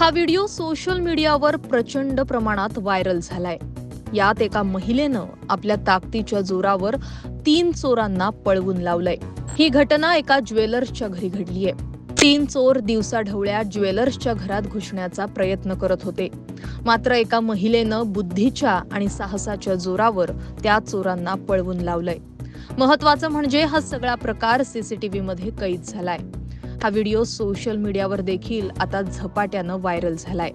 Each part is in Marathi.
हा व्हिडिओ सोशल मीडियावर प्रचंड प्रमाणात व्हायरल झालाय. यात एका महिलेनं आपल्या ताकदीच्या जोरावर तीन चोरांना पळवून लावलंय. ही घटना एका ज्वेलर्सच्या घरी घडलीय. तीन चोर दिवसाढवळ्या ज्वेलर्सच्या घरात घुसण्याचा प्रयत्न करत होते. मात्र एका महिलेनं बुद्धीच्या आणि साहसाच्या जोरावर त्या चोरांना पळवून लावलंय. महत्वाचं म्हणजे हा सगळा प्रकार सीसीटीव्ही मध्ये कैद झालाय. हा व्हिडिओ सोशल मीडियावर देखील आता झपाट्यानं व्हायरल झालाय.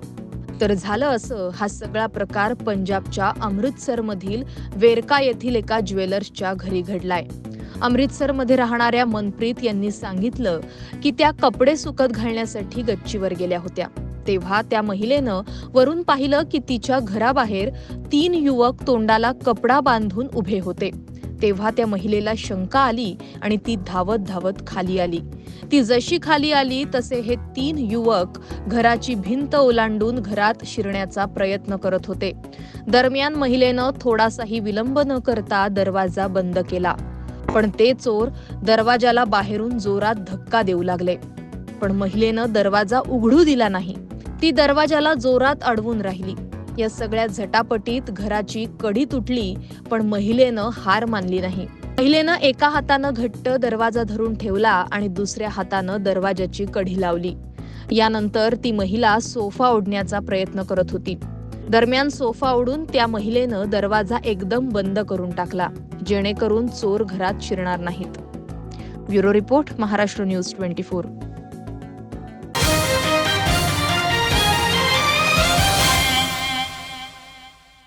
तर झालं असं हा सगळा प्रकार पंजाबच्या अमृतसरमधील वेरका येथील एका ज्वेलर्सच्या घरी घडलाय. अमृतसरमध्ये राहणाऱ्या मनप्रीत यांनी सांगितलं की त्या कपडे सुकत घालण्यासाठी गच्चीवर गेल्या होत्या. तेव्हा त्या महिलेनं वरून पाहिलं की तिच्या घराबाहेर तीन युवक तोंडाला कपडा बांधून उभे होते. तेव्हा त्या महिलेला शंका आली आणि ती धावत धावत खाली आली. ती जशी खाली आली तसे हे तीन युवक घराची भिंत ओलांडून घरात शिरण्याचा प्रयत्न करत होते. दरम्यान महिलेनं थोडासाही विलंब न करता दरवाजा बंद केला. पण ते चोर दरवाजाला बाहेरून जोरात धक्का देऊ लागले. पण महिलेनं दरवाजा उघडू दिला नाही. ती दरवाजाला जोरात अडवून राहिली. या सगळ्या झटापटीत घराची कडी तुटली पण महिलेनं हार मानली नाही. महिलेनं एका हातानं घट्ट दरवाजा धरून ठेवला आणि दुसऱ्या हातानं दरवाजाची कढी लावली. यानंतर ती महिला सोफा ओढण्याचा प्रयत्न करत होती. दरम्यान सोफा ओढून त्या महिलेनं दरवाजा एकदम बंद करून टाकला जेणेकरून चोर घरात शिरणार नाहीत. Bureau report Maharashtra news twenty four.